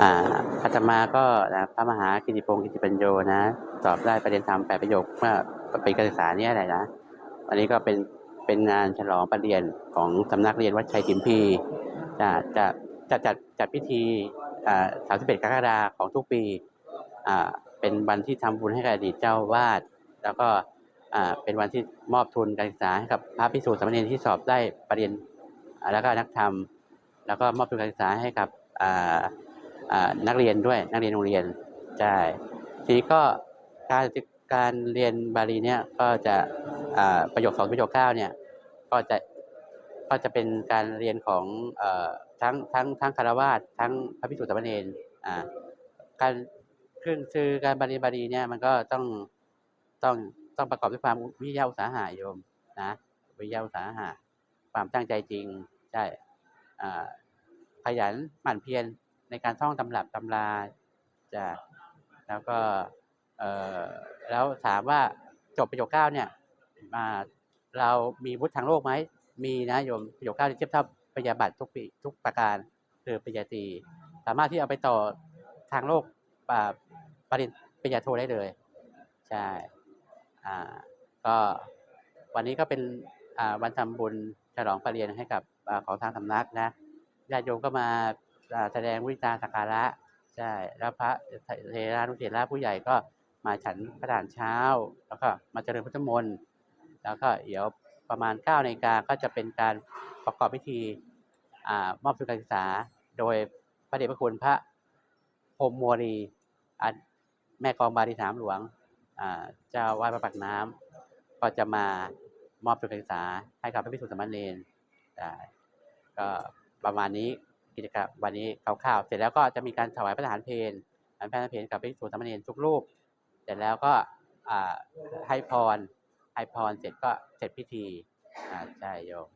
อ่าอาตมาก็นะพระมหากิติพงศ์กิติปัญโยนะสอบได้ประเด็นธรรมแปดประโยคเมื่อปีการศึกษาเนี้อะไรนะวันนี้ก็เป็นเป็นงานฉลองประเรียนของสำนักเรียนวัดชัยถิมพีจะจะจะจัดจัดพิธีอ่าสามสิบเอ็ดกรกฎาของทุกปีอ่าเป็นวันที่ทำบุญให้กับอดีตเจ้าวาดแล้วก็อ่าเป็นวันที่มอบทุนการศึกษาให้กับพระภิกษุสามเณรที่สอบได้ประเรียนแล้วก็นักธรรม แล้วก็มอบทุนการศึกษาให้กับอ่า นักเรียนด้วยนักเรียนโรงเรียนใช่ทีนี้ก็การการเรียนบาลีเนี่ยก็จะประโยคสองประโยคเก้าเนี่ยก็จะก็จะเป็นการเรียนของอทั้งทั้งทั้งคารวาสทั้งพระภิกษุสามเณรอ่าการคือคือการบาลีบาลีเนี่ยมันก็ต้องต้องต้องประกอบด้วยความวิริยะอุตสาหะโยมนะวิริยะอุตสาหะความตั้งใจจริงใช่ขยันหมั่นเพียร ในการท่องตำรับตำราจะแล้วก็เออแล้วถามว่าจบประโยคเก้าเนี่ยมาเรามีวุฒิทางโลกไหมมีนะโยมประโยคเก้าเทียบเท่าปริญญาบัตรทุกปีทุกประการคือปริญญาตรีสามารถที่เอาไปต่อทางโลกอ่าปริญปริญญาโทได้เลย ใช่อ่าก็วันนี้ก็เป็นวันทำบุญฉลองปรริญญาให้กับอของทางสำนักนะญาติโยมก็มา แสดงวิจารสักการะใช่แล้วพระเทรานุเถระผู้ใหญ่ก็มาฉันพระทารเช้า แล้วก็มาเจริญพุทธมนต์แล้วก็เดี๋ยวประมาณ9ก้านาฬิกาก็จะเป็นการประกอบพิธีอมอบทุนการศึกษา โดยพระเดชพระคุณพระพรหมโมรีแม่กองบาลีสามหลวงเจ้าวาดพระปากน้ำก็จะมามอบทุนการศึกษาให้กับพระภิกษุสามเณรก็ประมาณนี้ กิจกรรมวันนี้คร่าวๆเสร็จแล้วก็จะมีการถวายพระทหารเพลพระทหารเพลกับภิกษุสามเณรทุกรูป เสร็จแล้วก็ให้พรให้พรเสร็จก็เสร็จพิธีใช่โยม